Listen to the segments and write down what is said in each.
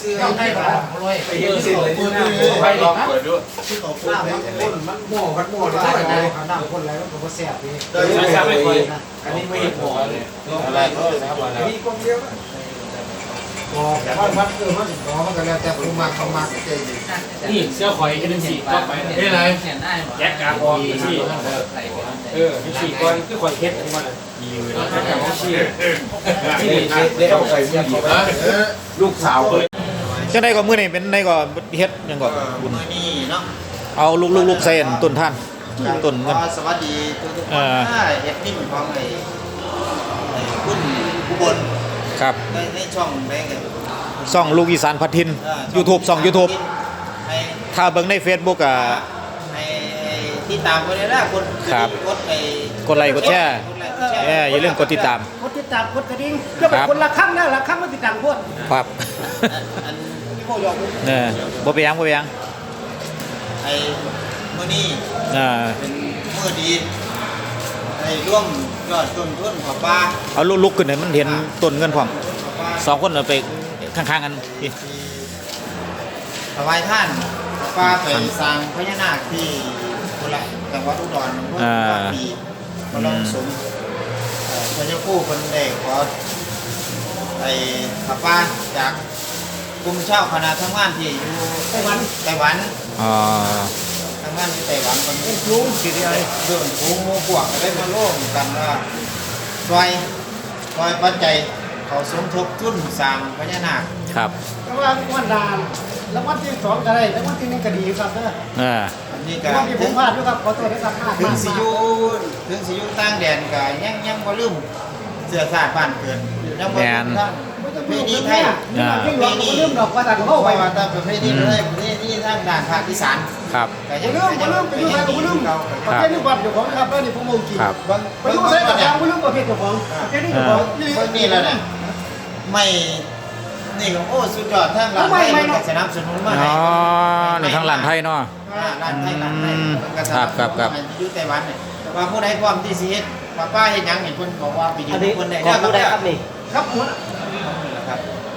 ซื้อเอาให้มาเลยไปเห็นสิเลยที่หน้าไปลองเปิดด้วยที่เขาพูดมันข้นมันหม้อมันหม้อเลยน้ำข้นอะไรมันก็แซ่บดีโดยไม่ใช่ไม่เคยอันนี้ไม่เห็นหัวเลยอะไรก็นะครับอะไรมีกลมเดียวพอว่าวัดเออมันพอมันก็แล้วแต่ผมมาเขามาใจดีนี่เสื้อข่อยกันสี่ก็ไปนี่ไรแจ็คกาบอลสี่เออสี่ก้อนคือข่อยเคสของมันมีอยู่แล้วแจ็คกาบอลสี่ที่นี่ได้เอาไปมือดีนะลูกสาวเลย จังได๋ก็มื้อนี้เป็นไดก็เฮ็ดหยังก็บุญมือนี่เนาะเอาลูกๆลูกใส่อันต้นท่านต้นเงินสวัสดีทุกทุกคเอนอถ้าเอ็ดมินของไอ้ไอ้คุณอุบลครับในในช่องแบงก์ช่องลูกอีสานพัดทิน YouTube ช่อง YouTube ให้ถ้าเบิ่งใน Facebook อะให้ที่ตามไปเลยนะคนครับกดไปกดไลค์กดแชร์กดไลค์กดแชร์เอ้ยอย่าลืมกดติดตาม กดติดตามกดกระดิ่งก็เป็นคนละครั้งนะละครั้งมันติดตามพวกครับ อันที่พ่อยอมเออบ่ไปนหยังบ่ไปนหยังไอ้มื่อนี้เออเป็นมื่อดีไอ้ร่วมยอดต้นทุนของป้าเอาลุกๆขึ้นให้มันเห็นต้นเงินพร้อมของป้าสองคนเอาไปข้างๆกันที่ถวายท่านป้าไปสร้างพญานาคที่กุละจังหวัดอุดรเมื่อปีมาลองสมเอ่อพระเจ้าคู่คนเด็กขอไอ้ข้าป้าจาก กลุ่มเช่าคณะทำงานที่อยู่ไต้หวันไต้หวันอ่าทำงานที่ไต้หวันคนนี้ลุงที่ได้เดินผูหมูพวกก็ได้มาร่วมกันว่าซอยซอยปัจจัยเขาสมทบทุนสร้างพญานาคครับแต่ว่าวันดานแล้ววันที่สองก็ได้แล้ววันที่หนึ่งก็ดีครับนะเอออันนี้ก็วันที่ผมพลาดด้วยครับขอตัวนะครับพลาดถึมางกสิอยู่ถึงสิอยู่ต่างแดนก็ยังยังบ่ลืมเสื้อชาติบ้านเกิดยังบ่ลืมทาง ประเพณีไทยอ่าเรื่องหลอกเรื่องดอกว่าแต่ก็เพเข้าไปว่าตามประเพณีไทยประเพณีทางด้านภาคอีสานครับก็ยังเรื่องเรื่องไปยุ่งอะไรกับเรื่องประเทศนี้วัดเจ้าของครับแล้วนี่ผมมองกี่ครับไปยุ่งอะไรกับเรื่องประเทศเจ้าของประเทศนี้เจ้าของนี่แล้วน่ะไม่นี่ก็โอ้สุดยอดทางร้านไทยมันสนับสนุนมาให้อ๋อในทางร้านไทยเนาะอ่าร้านไทยร้านไทยครับบครับครับอยู่ไต้หวันเนี่ยว่าผู้ใดพร้อมที่สิเฮ็ดว่าป้าเฮ็ดหยังเห็นเพิ่นบอกว่าไปยู่อันนี้เพิ่นได้ขอเด้ครับนี่ครับผม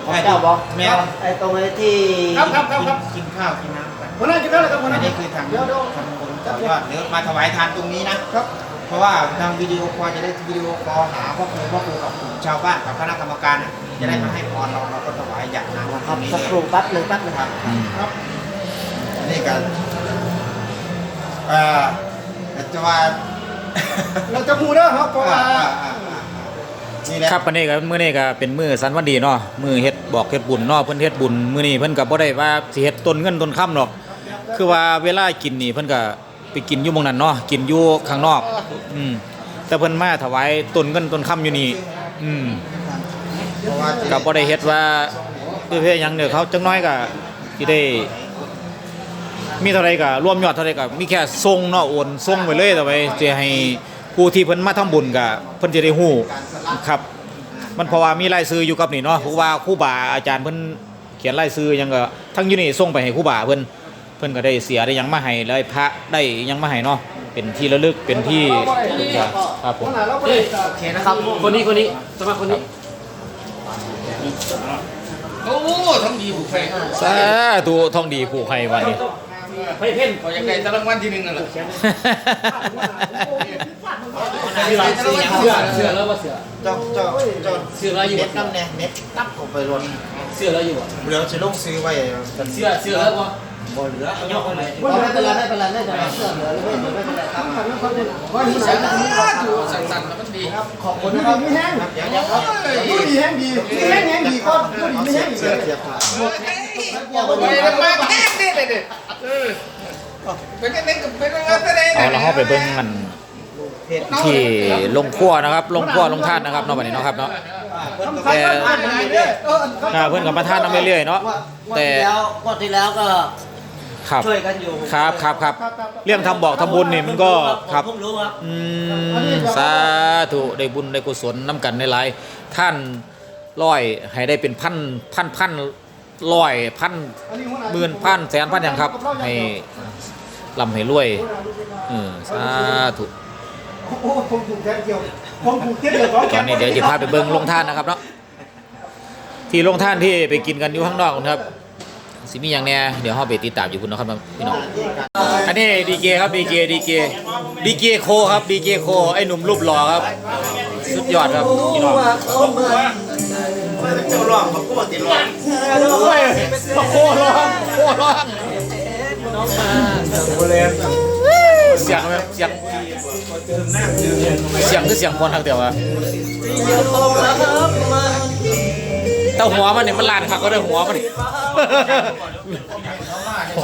ครับเจ้าบอกแมวไอ้ตรงไอ้ที่ครับครับครับครับกินข้าวกินน้ำกันวันนั้นจะได้ครับวันอันั้นนนี้คือทางเดี๋ยวเดี๋ยวทางคนแต่ว่าเดี๋ยวมาถวายทานตรงนี้นะครับ เพราะว่าทางวิดีโอคอลจะได้วิดีโอคอลหาพ่อครูพ่อครูกับกลุ่มชาวบ้านกับคณะกรรมการน่ะจะได้มาให้พรเราเราก็ถวายอย่างนั้นคตรัรบงนี้สักเลยครู่แป๊บหนึ่งแป๊บหนึงครับอืมครับอันนี้กันเอ่อจะว่าเราจะมูเด้อครับเพราะว่าอ่าอ่าอ่า นี่แหละครับวันนี้ก็มื้อนี้ก็เป็นมื้อสันวันดีเนาะมื้อเฮ็ดบอกเฮ็ดบุญเนาะเพิ่นเฮ็ดบุญมื้อนี้เพิ่นก็บ่ได้ว่าสิเฮ็ดต้นเงินต้นค่ำหรอก คือว่าเวลากินนี่เพิ่นก็ไปกินอยู่หม่องนั้นเนาะกินอยู่ข้างนอกอืมแต่เพิ่นมาถวายต้นเงินต้นค่ำอยู่นี่อืมเพราะว่าจะก็บ่ได้เฮ็ดว่าคือเฮ็ดหยังเด้อเขาจังน้อยก็สิได้มีเท่าไรก็รวมยอดเท่าไรก็มีแค่ส่งเนาะโอนส่งไปเลยแต่ไปจะให้ ผู้ที่เพิ่นมาทำบุญก็เพิ่นจะได้ฮู้ครับ มันเพราะว่ามีรายชื่ออยู่กับนี่เนาะเพราะว่าครูบาอาจารย์เพิ่นเขียนรายชื่อหยังก็ทั้งอยู่นี่ส่งไปให้ครูบาเพิ่นเพิ่นก็ได้เสียได้หยังมาให้แล้วพระได้หยังมาให้เนาะเป็นที่ระลึกเป็นที่ครับผมขนาดเราไม่ได้โอเคนะครับคนนี้คนนี้สมัครคนนี้โอ้ทั้งดีผูกแฟนสาธุท่องดีผูกให้วันนี้ไปเพ่นขอยังไงจะรางวัลที่หนึ่งนั่นแหละ เสือเสือแล้วว่าเสือเจ้าเจ้าเจ้าเสือแล้วอยู่เน็ตน้ำเนี่ยเน็ตตับออกไปรวนเสือแล้วอยู่เดี๋ยวจะลงซื้อไว้เสือเสือแล้วว่าบ่เหลือยกไปเลยไม่เป็นไรไม่เป็นไรไม่เป็นไรเสื้อเหลือไม่เป็นไรไม่เป็นไรครับว่าหิวแสงสั่นๆแล้วมันดีขอบคุณนะครับมีแห้งเดี๋ยวเดี๋ยวครับดูดีแห้งดีมีแห้งแห้งดีก็ดูดีไม่แห้งดีเสื้อเลยเทียบครับไปมาแค่นี้เลยดิเป็นกันเล่นกับเป็นกันเล่นเอาแล้วเฮาไปเบิ่งมันเพจ ที่ลงครัวนะครับ ลงครัวลงท่านนะครับเนาะบัดนี้เนาะครับเนาะเพิ่นก็ทำไปทำบ้านมันเรื่อยเอออ่านก็มาทานน้ำเรื่อยๆเนาะแต่ที่แล้วงวดที่แล้วก็ครับช่วยกันอยู่ครับครับครับเรื่องทำบอกทำบุญนี่มันก็ครับอืมสาธุได้บุญได้กุศลน้ำกันในหลายท่านร้อยให้ได้เป็นพันพันพันร้อยพันหมื่นพันแสนพันอย่างครับให้ลำให้รวยเออสาธุ โอ้ผมถูกแทนเกี่ยวผมถูกเทียบเดียวตอนนี้เดี๋ยวจะพาไปเบิ่งลงท่านนะครับเนาะที่ลงท่านที่ไปกินกันอยู่ข้างนอกนะครับสิมีอย่างแน่เดี๋ยวเฮาไปติดตามอยู่คุณนะครับพี่น้องอันนี้ดีเจครับดีเจดีเจดีเจโคครับดีเจโคไอ้หนุ่มรูปหล่อครับ สุดยอดครับพี่น้องเจ้าร้องเขาก็ติดร้องโอ้ยโคร้องโคร้องเสียงไหมเสียงเสียงคือเสียงคนทางเดียวอะแต่หัวมันเนี่ยมันลานคักก็ได้หัวมันนี่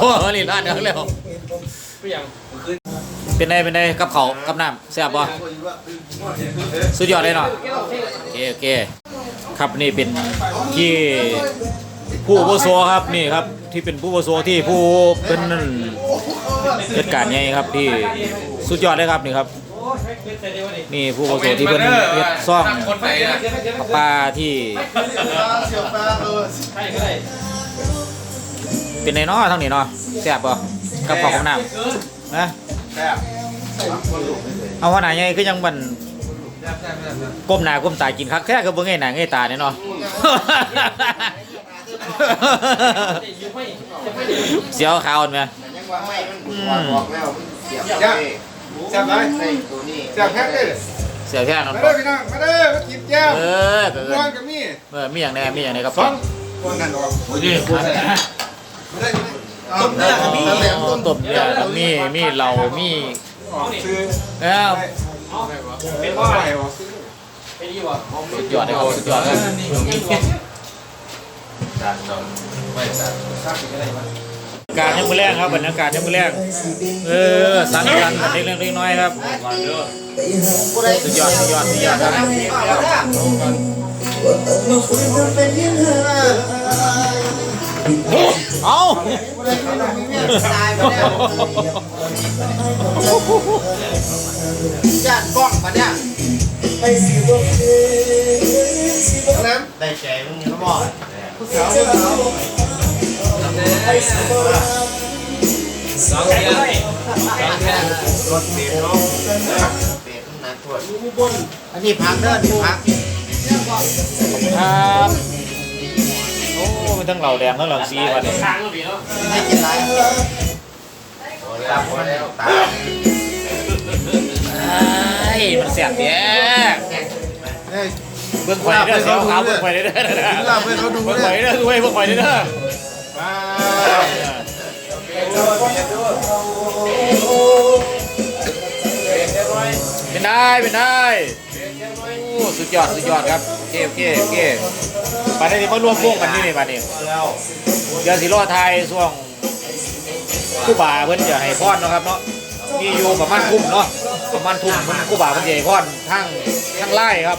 หัวมันนี่ลานคักแล้วไม่อย่างเป็นไงเป็นไงกับเขาวกับน้ำแซ่บป่ะสุดยอดเลยเนาะโอเคโอเคครับนี่เป็นที่ ผู้อาวุโสครับนี่ครับที่เป็นผู้อาวุโสที่ผู้เป็นเหตุการณ์ใหญ่ครับที่สุดยอดเลยครับนี่ครับ นี่ผู้อาวุโสที่เป็นเฮ็ดซ่องคนไปนะปลาที่เปลาเออในนาะทั้งนี้เนาะแซ่บป่ะกับข้าวกับน้ำนะแซ่บเอาว่าหนาใหญ่คือยังมันก้มหน้าก้มตากินคักแท้ก็บ่เงหน้าเงตาเนี่ยเนาะ เสียวขาวนไหมยังว่าไม่มันบอกแล้วเสียบแซ่บแซ่บไรใส่ตัวนี้เสียบแคเลยเสียวแค่นั้นมาเด้อพี่น้องมาเด้อมากินแก้วเออเอม่วอนกับมี่เออมีอย่างแน่มีอย่างแน่ครับสองคนกันออกนี่ต้มเนื้อกับมีต้มเนี่ยมีมีเหล้ามีซื้อเอ้าเป็นพ่ออะไรวะเป็นยี่วะสุดยอดเลยครับสุดยอดเลย การยังมือแรกครับบรรยากาศยังมือแรกเออสั่งสรรค์กันเล็กๆน้อยๆครับสุดยอดสุดยอดสุดยอดครับเอาตายไปแล้วญาติกล้องปะเนี่ยได้ใจมึงเขาบอก สองเดียวรถเบรเนาะเบรนักตรวจอันนี้พักเด้อนี่พักครับโอ้มันทั้งเหล่าแดงทั้งเหล่าซีมาเนี่ยทางก็มีเนาะไม่กินไรตามคนแล้วตามไอ้มันเสียบแย่ เบื้องไฟเด้อเสียวขาวเบื้องไฟเด้อลาเพื่อนเขาดูเบื้องไฟเด้อด้วยเบื้องไฟเด้อเด้อเป็นได้เป็นได้โอ้สุดยอดสุดยอดครับโอเคโอเคโอเคปานนี้มาร่วมวงกันนี่นี่ปานนี้เดี๋ยวสิรอไทยช่วงผู้บ่าเพิ่นจะให้พรเนาะครับเนาะมีอยู่ประมาณทุ่มเนาะ ประมาณทุ่มเพิ่นผู้บ่าเพิ่นจะให้พรทั้งทั้งไล่ครับ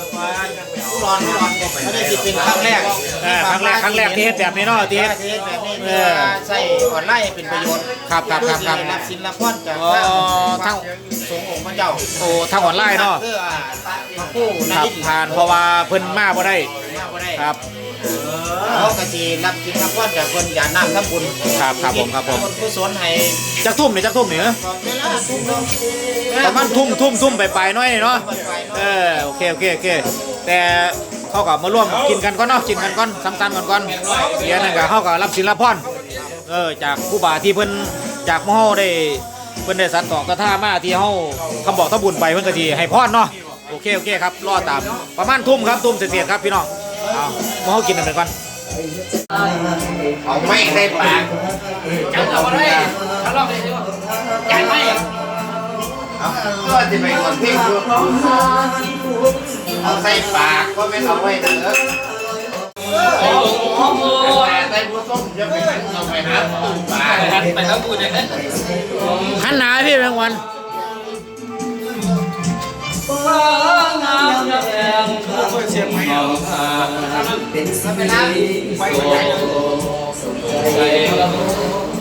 ร้อนร้อนอันนี้จะเป็นครั้งแรกอ่าครั้งแรกครั้งแรกที่เฮ็ดแบบนี้เนาะที่ที่เฮ็ดเฮ็ดแบบนี้เพื่อใส่ออนไลน์เป็นประโยชน์ครับครับครับครับรับสินรับพรจากอ๋อทั้งสงฆ์องค์พระเจ้าโอ้ทางออนไลน์เนาะคืออ่าพระผู้ครับนผ่านเพราะว่าเพิ่นมาบ่ได้มาบ่ได้ครับ เขาก็สิรับสินรับพรจากคนอย่าน้ำทำบุญครับครับผมครับผมคนผู้สนให้จักทุ่มนี่จักทุ่มนี่เหรอก่อนเวลาทุ่มเนาะประมาณทุ่มทุ่มทุ่มไปปลายๆหน้อยเนาะเออโอเคโอเคโอเค แต่เขาก็มาร่วมกินกันก่อนเนาะกินกันก่อนสังสรรค์กันก่อนเดี๋ยวนั่นก็เขาก็รับศิลปพรเออจากผู้บาที่เพิ่นจากหมู่เฮาได้เพิ่นได้สัตว์ต่อกระท่ามาที่เฮาคำบอกทำบุญไปเพิ่นก็สิให้พรเนาะโอเคโอเคครับรอตามประมาณทุ่มครับทุ่มเศษๆครับพี่น้อง เอาหมู่เฮากินกันไปก่อนเอาไม่ได้ปากจังเอาอะไรทะเลาะกันอยู่จังไม่เอาก็จะไปคนที่ดูเอาใส่ปากก็ไม่เอาไว้เด้อโอ้โหแต่ใส่ผู้ส้มจะไปเอาไปหาตู้ปลาไปทั้งกูเนี่ยหันหน้าให้พี่แมงวัน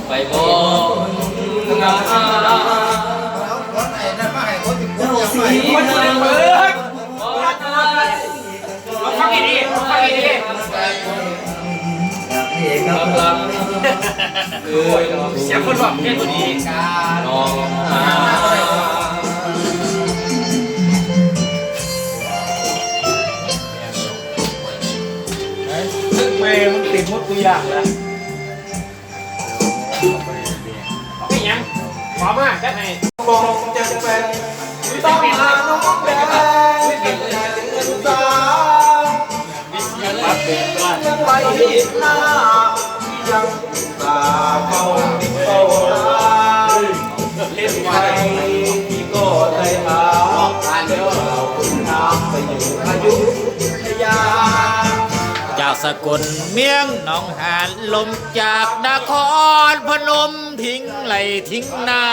ไปบ่งามคนไหนนั่นมาให้คนที่คนยังไม่มันเปิดฟังดีๆฟังดีๆรับรับเออเสียงคนบอกแค่ตัวนี้น้อง ไปเป็นมุดตุยด่างแล้วไม่ยังขอมาแค่ไหนบอกจะเป็นต้องหาน้องแดงตาปัดเดือดว่ายังไปหน้ายังตาเขา สกลเมียงหนองหานลมจากนครพนมทิ้งไหลทิ้งนา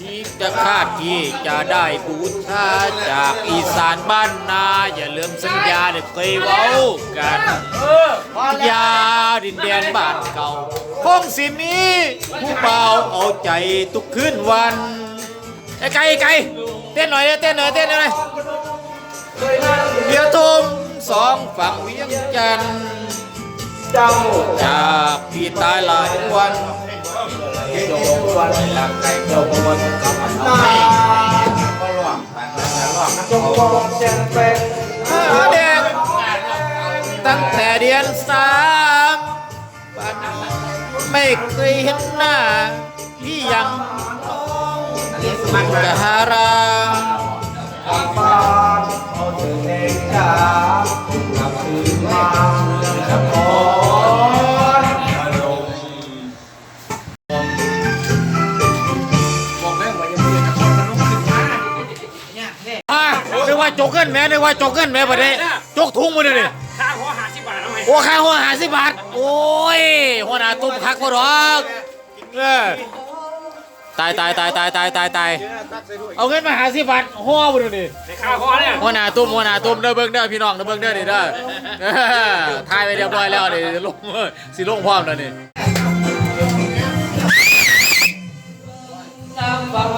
ที่จะคาดที่จะได้บูชาจากอีสานบ้านนา อย่าลืมสัญญาที่เคยเว้ากันออยาดินแดนบ้านเก่าคงสิมีผู้เบาเอาใจทุกคืนวันไอ้ไก่ไก่เต้นหน่อยเต้นหน่อยเต้นหน่อยเดี๋ยวทม สองฝั่งเวียงจันทร์เจ้าจากพี่ตายหลายวันโยมวันหลังไก่โยมวันกำลังตาก็ร่วงต่างกันร่วงจงบอกจะเป็นอาเด็กตั้งแต่เดือนสามปันไม่เคยเห็นหน้าพี่ยังอันนี้สมัครกะหาราบ้านเอาถึงเองจ้ากลับคืนมาจะขออารมณ์บอกแม่ว่ายังเรียนนครพนมขึ้นมาอ่านึกว่าจกเงินแม่นึกว่าจกเงินแม่ประเดี๋ยวจกถุงมาเลยดิค่าหัวหาสิบบาทเอาไหมโอ้ค่าหัวหาสิบบาท โอ้ยหัวหน้าตุ้มคักบ่หรอกเออ ตายตายตายตายตายตายตายเอาเงินมาหาสิบบาทห่อบ่ดูดิในค่าหัวเนี่ยหัวหน้าตุ้มหัวหน้าตุ้มเด้อเบิ่งเด้อพี่น้องเด้อเบิ่งเด้อนี่เด้อเออทายไปเรียบร้อยแล้วนี่ลงสิลงพร้อมแล้วนี่น้ำฟังว่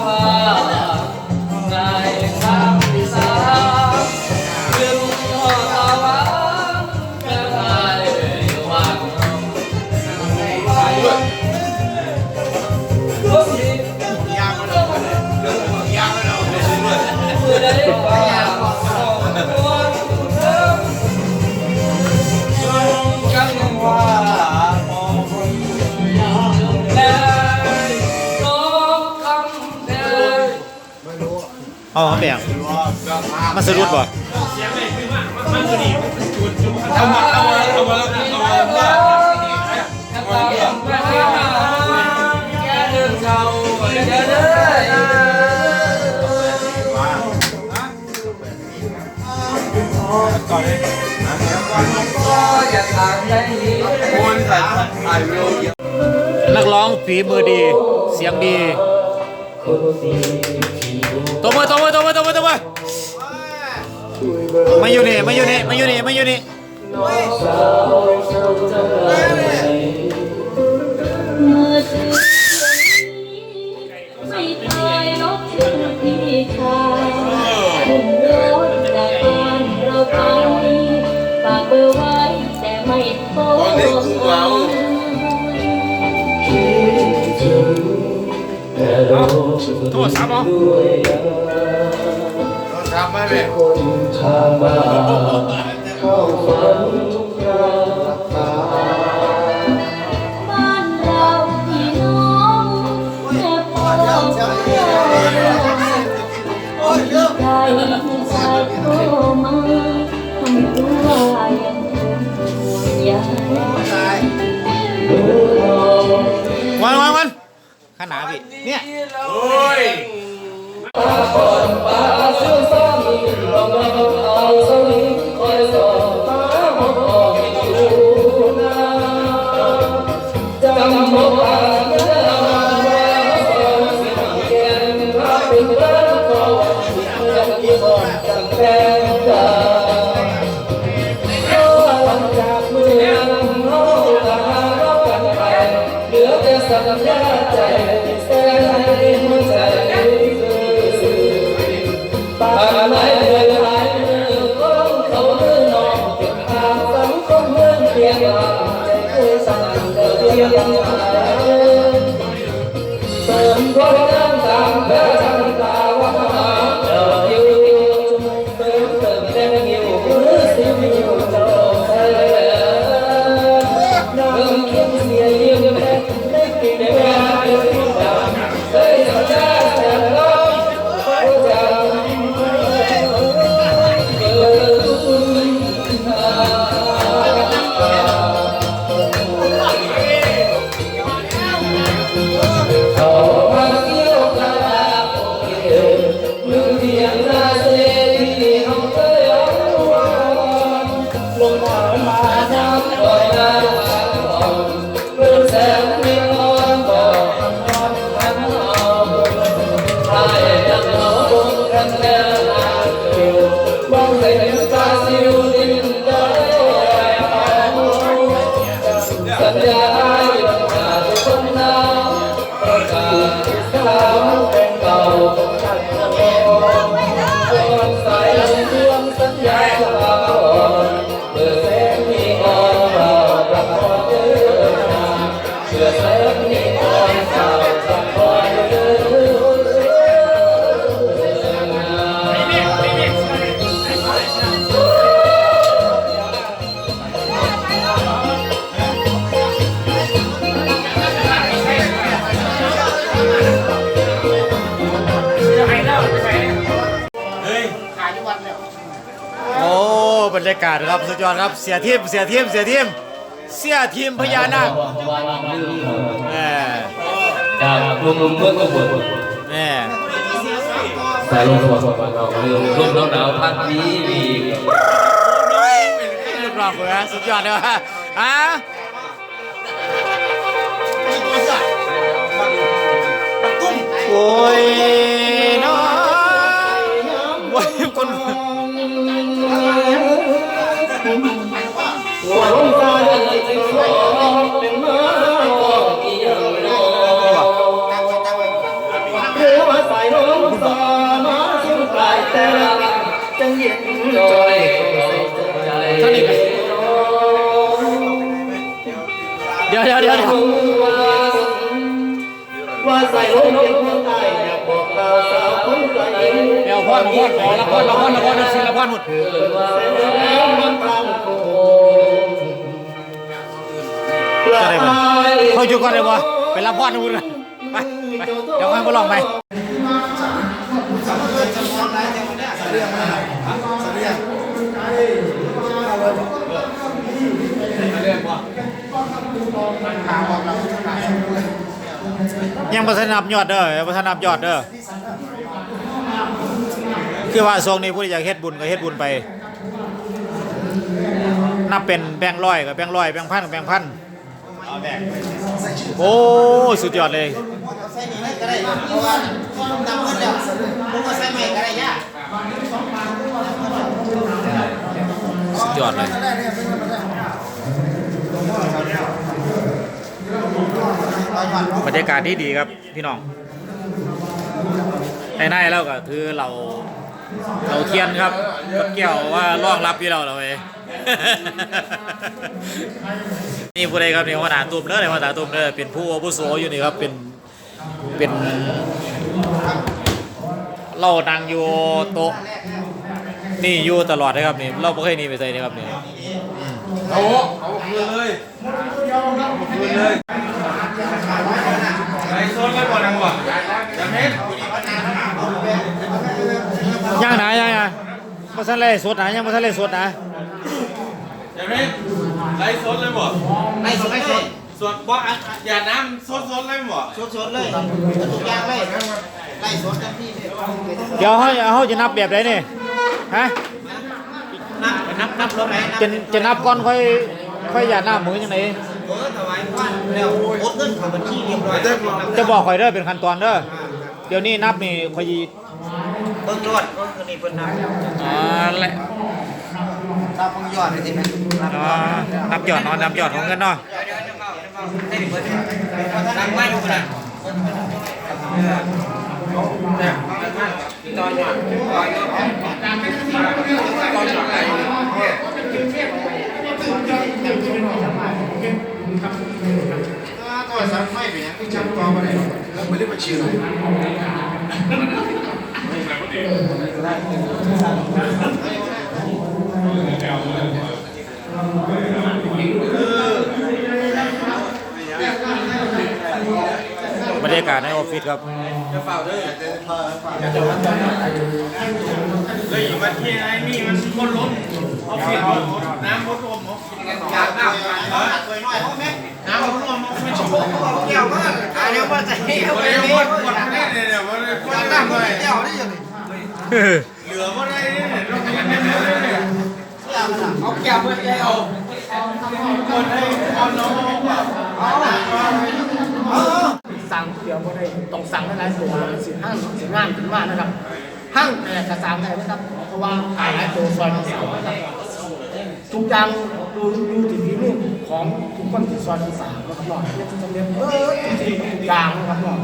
าใน ดีโอเยอะนักร้องฝีมือดี เสียงดีตบมือตบมือ มาอยู่นี่มาอยู่นี่มาอยู่นี่มาอยู่นี่ไม่ตายรถถึงพี่ชายขึ้นรถแต่บ้านเราไปฝากเบอร์ไว้แต่ไม่โทรหาโทษสา มเอาทำมาเลยบ้านเราพี่น้องแม่พ่อแม่ใจชายโทรมาทำตัวยังคงห่วงใยวันวันวันขนาดพี่เนี่ยโอ้ย ป่า ลงมา บรรยากาศครับสุดยอดครับเสียทีมเสียทีมเสียทีมเสียทีมพญานาคแหม่จากลุงลุงเมื่อก็บวชแหม่สายลมสวัสดิ์เราลืมลมหนาวพัดวีวีรูปรองกูนะสุดยอดเลยว่ะอะโอ้ยน้อยโอ้ยคน หัวลมตาเลยจึงขอเป็นมาอีหยังรอเรือว่าสายลมสามาสุดปลายแต่ละจังเย็นจอยใจเดี๋ยวเดี๋ยวเดี๋ยวเดี๋ยวว่าใส่ลมเป็นคนตายอ เดี๋ยวพ่อละพ่อขอละพ่อละพ่อละพ่อละสิละพ่อหมดเกิดว่ามันกลางโคงจะได้ไหมเขาอยู่ก่อนเลยวะไปรับพ่อนะมึงนะไปเดี๋ยวค่อยมาลองไป ยังประสนับยอดเด้อยังประสนับยอดเด้อคือว่าทรงนี้ผู้ที่อยากเฮ็ดบุญก็เฮ็ดบุญไป นับเป็นแบงร้อยกับแบงร้อยแบงพันกับแบงพันโอ้สุดยอดเลยสุดยอดเลย บรรยากาศที่ดีครับพี่น้องในในแล้วก็คือเราเราเทียนครับกับแก้วว่าร่องรับพี่เราเราเองนี่ผู้ใดครับนี่หัวหน้าตุ้มเด้อนี่หัวหน้าตุ้มเด้อเป็นผู้อาวุโสอยู่นี่ครับเป็นเป็นเรานั่งอยู่โต๊ะนี่อยู่ตลอดนะครับนี่เราไม่เคยหนีไปใส่นะครับนี่เอาเอาคืนเลย เอาคืนเลยไอ้โซนเลยบ่ดังบ่จำเห็นย่างไหนย่างไงมาสั่นเลยสดนะยังมาสั่นเลยสดนะจำเห็นไล่โซนเลยบ่ไล่สดไล่สดสดบ่อะอย่าน้ำโซนโซนเลยบ่สดสดเลยทุกอย่างเลยไล่สดกันพี่เลยเดี๋ยวเขาเขาจะนับแบบไหนนี่ฮะนับนับนับรถไหนนับจะจะนับก่อนค่อย ค่อยหยาดหน้ามือยังไงเออถวายพันแล้วโอนเงินเข้าบัญชีเรียบร้อยจะบอกค่อยเด้อเป็นขั้นตอนเด้อเดี๋ยวนี้นับนี่ค่อยยีเบิ่งรถเบิ่งคนนี้เพิ่นนับอ่าแหละถ้าเพิ่งยอดเลยสิแม่นับอ๋อนับยอดเนาะนับยอดของเงินเนาะเดี๋ยวเดี๋ยวเดี๋ยวเข้าเดี๋ยวเข้าได้ดิเบิดนับไม่ดูนะตอนนี้ตอนนี้ตอน นี้ก็สักไม่เป็นยังที่จำตัวมาได้แล้วไม่ได้มาเชิวรยากาศในออฟฟิศครับเลยมาที่ไอ้นี่มันคนล้นเอาเฟียนน้นรวมอยากน้ำเอาตัวน้อยเอาไหมน้ำมันรวมมันไม่ชมเอาแก้วมาอันนี้ว่าจะให้เอาคนไปเดียวนี่คนคนแน่เนี่ยเนี่ยมันคนน้ำน้ำมันเลยแก้วนี่ยังไงเหลือมาได้เนี่ยเราเกี่ยเนี่ยเอาแก้วมาแก้วคนให้คนน้องแบบสั่งเดี๋ยวบ่ได้ต้องสั่งหลายๆตัวสิห้างสิงานถึงมานะครับห้างแต่กระซามได้นะครับเพราะว่าขายหลายตัวซอยเดียวนะครับ ทุกอย่างดูดูที่ฝีมือของทุกคนที่ซอยที่สามนะครับเนาะเนี่ยจะเรียนเออทุกอย่างนะครับเนาะ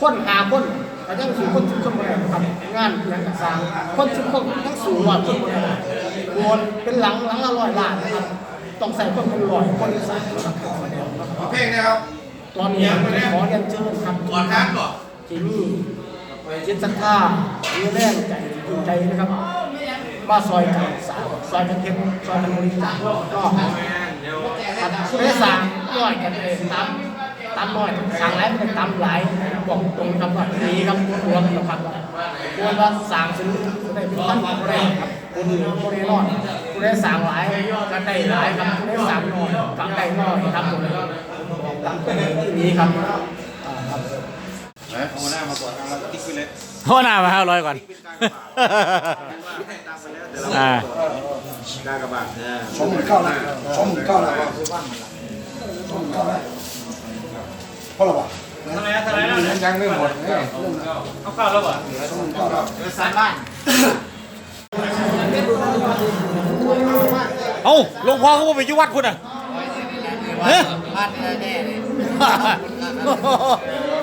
คนหาคนแต่ยังสูงคนทุกคนมาครับงานอย่างกระซามคนทุกคนทั้งสูงกว่าคนมาโวนเป็นหลังหลังละร้อยล้านนะครับต้องใส่คนเป็นร้อยคนที่สามนะครับเพลงนะครับตอนนี้ขอเรียนเชิญครับก่อนครับก่อนที่นี่จิตศรัทธามีแรงใจดีใจนะครับ มาซอยกันสาวซอยกันเพชรซอยกันบริจาคก็ผู้ได้สั่งน้อยกันเลยตามตามน้อยสั่งหลายเป็นตามหลายบอกตรงคำว่าดีครับตัวกันนะครับควรว่าสั่งซื้อผู้ได้เป็นพันผู้ได้ครับผู้นี้ผู้ได้รอดผู้ได้สั่งหลายก็ได้หลายครับผู้ได้สั่งน้อยก็ได้น้อยครับผมบอกตามตรงนี้ครับอ่าครับหัวหน้ามาก่อนเราติ๊กไปเลยหัวหน้ามาห้าร้อยก่อน อ่าสองหมื่นเก้าแล้วสองหมื่นเก้าแล้วสองหมื่นเก้าแล้วเพราะอะไรวะทำไมทำไมแล้วเนี่ยยังไม่หมดเนี่ยเอาเข้าแล้วเหรอสองหมื่นเก้าแล้วสารบ้านเอ้าหลวงพ่อเขาไปยู่วัดคุณอะเฮ้ยบ้านแน่เลย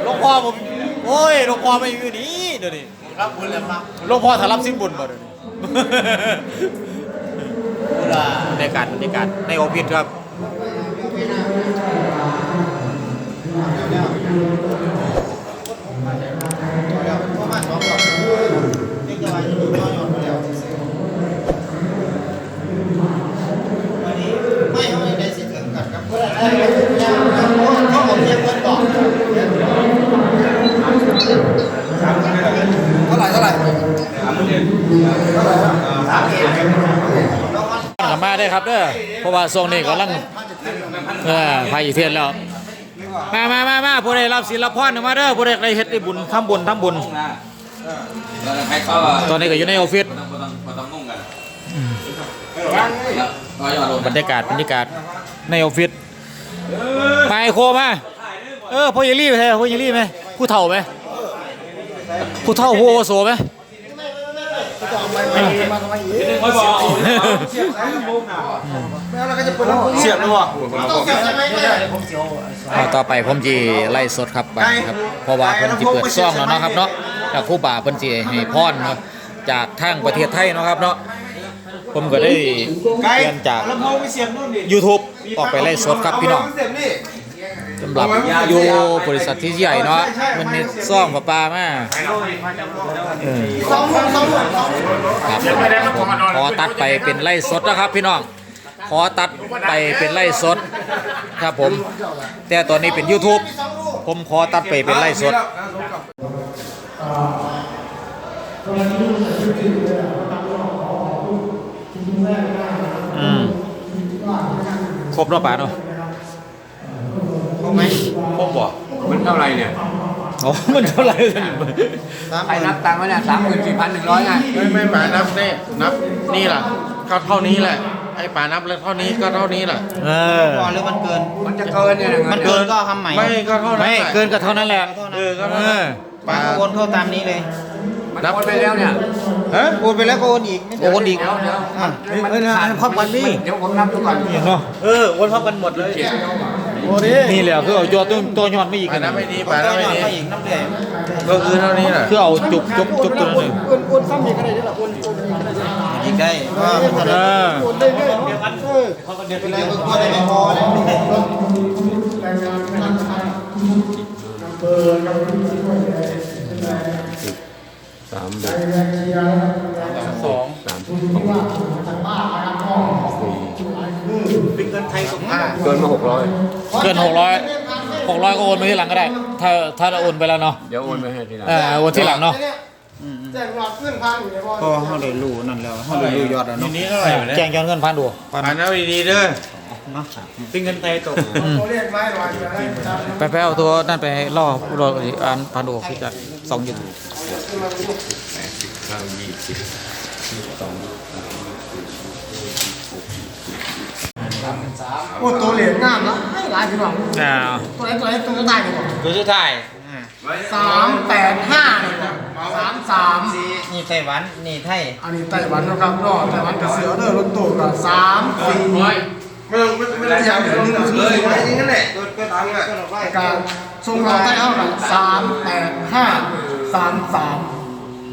หลวงพ่อผมโอ้ยหลวงพ่อไม่อยู่นี่เดี๋ยวนี้รับบุญแล้วครับหลวงพ่อถ้ารับสิ้นบุญบ่เดี๋ยวนี้ บรรยากาศบรรยากาศในโอฟิศครับเพราะว่าสองดอกนี่จะมาอยู่ย้อนย้อนมาแล้ววันนี้ไม่เขาได้สิทธิ์กันครับเพื่อนเขาบอกเทียบกันต่อ เท่าไหร่เท่าไหร่ กลับมาได้ครับเด้อเพราะว่าทรงนี้กำลังเออพายอีเทียนแล้ว มามามามาผู้ใดรับศิลปพรมาเด้อผู้ใดได้เฮ็ดได้บุญทำบุญทำบุญตอนนี้ก็อยู่ในออฟฟิศบรรยากาศบรรยากาศในออฟฟิศไอโคมาเออพ่อเยลี่ไปเถอะพ่อเยลี่ไหมผู้เฒ่าไหมผู้เฒ่าผู้อโสไหม คอยบอกเสียบเลยว่ะต้องเสียบใช่ไหมเนี่ยเอาต่อไปผมจีไล่สดครับไปครับ เพราะว่าเพิ่นจีเปิดซ่องแล้วเนาะครับเนาะจากครู่บ่าเพิ่นจีให้พรเนาะจากทางประเทศไทยเนาะครับเนาะผมก็ได้เปลี่ยนจากลำโพงไปเสียบนู่นดิ YouTube ออกไปไล่สดครับพี่น้องเสำหรับอยู่บริษัทที่ใหญ่เนาะมันมีซ่องประปามาเออสองลูกสองลูกสองครับผมขอตัดไปเป็นไล่สดนะครับพี่น้องขอตัดไปเป็นไล่สดครับผม แต่ตอนนี้เป็น YouTube ผมขอตัดไปเป็นไล่สดอืมครบแล้วป่าเนาะ พบบ่มันเท่าไรเนี่ยโอ้มันเท่าไหร่กันสามไปนับตังค์ไว้เนี่ยสามหมื่นสี่พันหนึ่งร้อยไงไม่ไม่ป่านับเนี่ยนับนี่แหละก็เท่านี้แหละไอ้ป่านับแล้วเท่านี้ก็เท่านี้แหละ เออพอหรือมันเกิน มันจะเกินเนี่ยมันเกินก็ทำใหม่ไม่ก็เท่านั้นไม่แหละ เกินก็เท่านั้นแหละเออก็เอเท่านั้น อปาโอนเข้าตามนี้เลยมันโอนไปแล้วเนี่ยฮะโอนไปแล้วก็โอนอีกไม่ใช่โอนอีก เดี๋ยวเดี๋ยวอะมันขาดพร้อมกันนี่เดี๋ยวผมนับดูก่อนเนาะเออวนพร้อมกันหมดเลยโอ้ดิ นี่แหละคือเอายอดตัวตัวยอดไม่อีกป่ากันนับไม่ดีปาป่าโอนับนไม่ดีเข้าอีกน้ำเดือดก็คือเท่านี้แหละคือเอาจุบจุบจุบตัวนึงโอนโอนซ้ำอีกก็ได้ด้วยล่ะโอนโอนอีกก็ได้อีกได้เพราะว่ามันเออโอนได้ด้วยเนาะเออเป็นไรก็กลัวได้ไม่พอเลยเป็นเงิ นไทยสุภาพเกินมาหกร้อยเกินหกร้อยหกร้อยก็โอนไปทีหลังก็ได้ ถ้าถ้าเราโอนไปแล้วเนาะเดี๋ยวโอนไปให้ทีหลังเออโอนทีหลังเนาะแจ้งยอดเงินพันอยู่ในบ่พอเขาได้รู้นั่นแล้วเขาได้รู้ยอดแล้วเนาะนี้เท่าไหร่เนี่ยแจ้งยอดเงินพันดูพันผ่านเอาดีๆเด้อเป็นเงินไทยตกอืมตัวเลขไม้ลอยอยู่ได้ครับไปไปเอาตัวนั่นไปล่อรออ่านพันดูพี่จัดสองยูทูบ โอ้ตัวเลขงามนะให้หลายพี่น้องอ่าตัวไหนตัวไหนตัวได้ดีกว่าตัวสุดท้ายสามแปดห้าสามสามนี่ไต้หวันนี่ไทยอันนี้ไต้หวันนะครับเนาะไต้หวันกับเสือเด้อรถตู้กับสามสี่ไม่ต้องไม่ไม่ต้องอย่างเดียวนี่เลยไว้อย่างนั้นแหละตัวตัวตังค์อะการทรงเราใต้เท่ากันสามแปดห้าสามสาม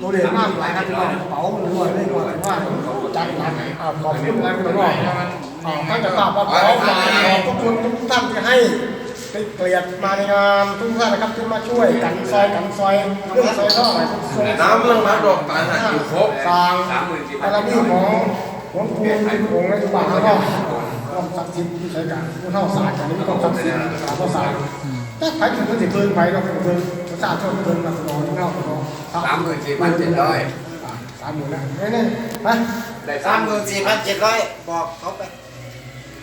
ตัวเลขงามหลายครับพี่น้องเป๋ามันรวยได้รวยว่าจัดหนักอ่าขอบคุณนะพี่น้องอ่า ท่านจะตอบว่าเป๋าหลายขอบคุณทุกท่านที่ให้เกลียดมาในงานทุกท่านนะครับที่มาช่วยกันซอยกันซอยเรื่องซอยท่อหน่อยซอยน้ำเรื่องน้ำดอกตาลอยู่ครบสร้างบารมีของหลวงปู่ที่องค์ในบ้านเขาก็ความศักดิ์สิทธิ์ที่ใช้กันผู้เท่าศาสตร์กันนี้ความศักดิ์สิทธิ์สาธุศาสตร์แต่ใครถึงมันสิเพิ่นไปเราเพิ่นประชาชนเพิ่นมาสนองที่เท่าสนองสามหมื่นสี่พันเจ็ดร้อยสามหมื่นแล้วนี่นี่ไปสามหมื่นสี่พันเจ็ดร้อยบอกเขาไป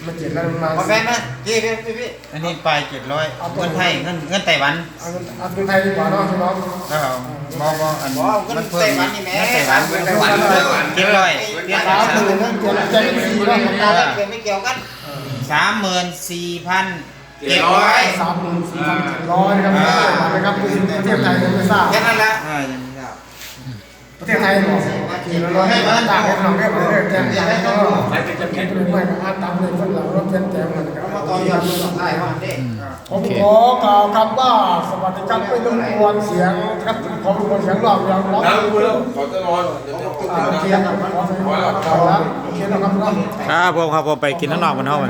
มันเจ็ดแล้วมันมาพอแฟนไหมพี่พี่พี่พี่อันนี้ปลายเจ็ดร้อยเงินไทยเงินเงินไต้หวันเอาเงินเอาเงินไทยดีกว่าเนาะพี่น้องครับบอบออันมันเพิ่มเงินไต้หวันเงินไต้หวัน เจ็ดร้อยเดือนสาสามมหมื่นนั่นเจ็ดใจเป็นสี่แล้วตาแรกเกินไม่เกี่ยวกันสามหมื่นสี่พันเจ็ดร้อยสามหมื่นสี่พันเจ็ดร้อยนะครับนะครับประเทศไทยยังไม่ทราบแค่นั้นละอ่ายังไม่ทราบประเทศไทยบอ กกี่ร้อยให้มานต่างกันหน่อยได้ไหมเรื่องแกมยังไงก็ไม่เป็นจำเป็นไม่ก็อาตามเลยคนเรารถเป็นแกมมันก็มาต่อยอดดูต่อท้ายว่าเด็กผมขอกล่าวคำว่าสวัสดีครับไม่ต้องกวนเสียงครับผมเป็นคนเสียงหลอกอย่างร้องแล้วขอจะนอนเดี๋ยวจะตุ้มอ่าน้ำเทียนครับขอเสียงหลอกครับโอเคนะครับครับผมครับผมไปกินข้างนอกกันเท่ามัน